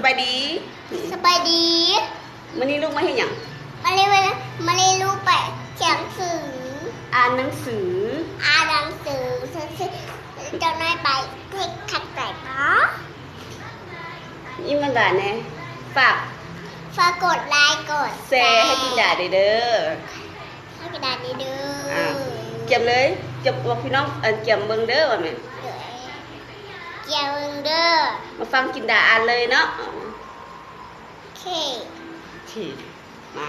สบายดีสบายดีมื้อนี้ลูกมาเฮ็ดหยังมาเรียนมามาเรียนรู้ไปเขียนหนังสือ อ่านหนังสือ อ่านหนังสือซื้อเจ้านายไปเทคขัดใจเนาะยิ้มกันดาแน่ฝากฝากกดไลค์กดแชร์ให้จินดาด้วยเด้อให้กระดาษนี้เด้ออะเก็บเลยเก็บบอกพี่น้องเอ่อเก็บเบิ่งเด้อว่าแม่ เกี่ยวเด้อมาฟังจินดาอ่านเลยเนาะโอเคที่มา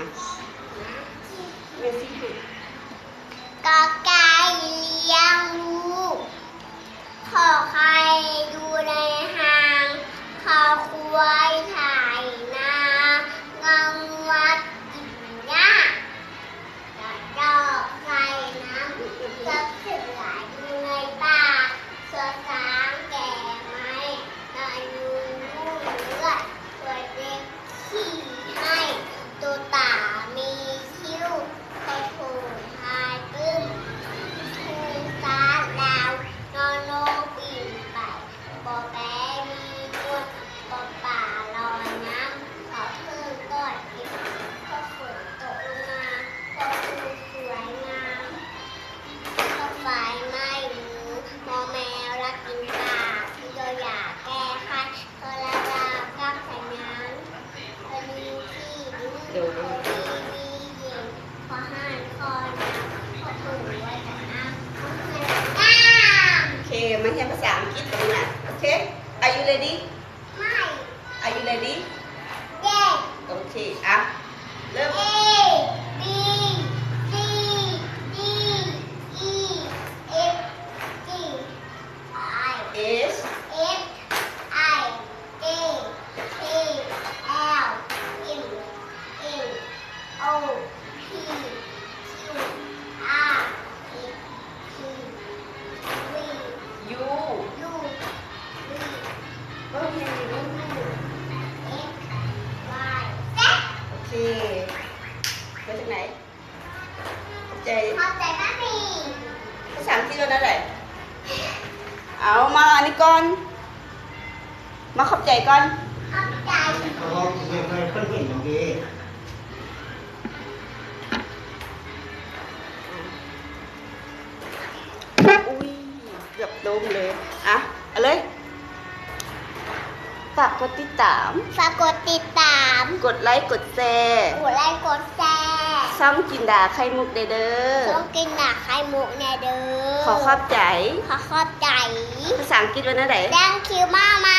น้โอเคมาเรียนภาษาอังกฤษกันนะโอเค Are you ready ไม่ Are you ready เด็กโอเคอะเริ่ม โอเคมาจากไหนใจเข้าใจไหมมีภาษาอังกฤษว่านั่นแหละเอามาอันนี้ก่อน มาขอบใจก่อนข้าใจเขาเรียกอะไรเขาเห็นอย่างนี้อุ้ยเกือบโดมเลย อะ เอาเลย ฝากกดติดตาม ฝากกดติดตาม กดไลค์กดแชร์กดไลค์กดแชร์ช่องจินดาไข่มุกเด้อเด้อต้องกินหนักไข่มุกแน่เด้อขอขอบใจ ขอขอบใจ ภาษาอังกฤษว่านั่นแหละแดงคิวมากมาบายบาย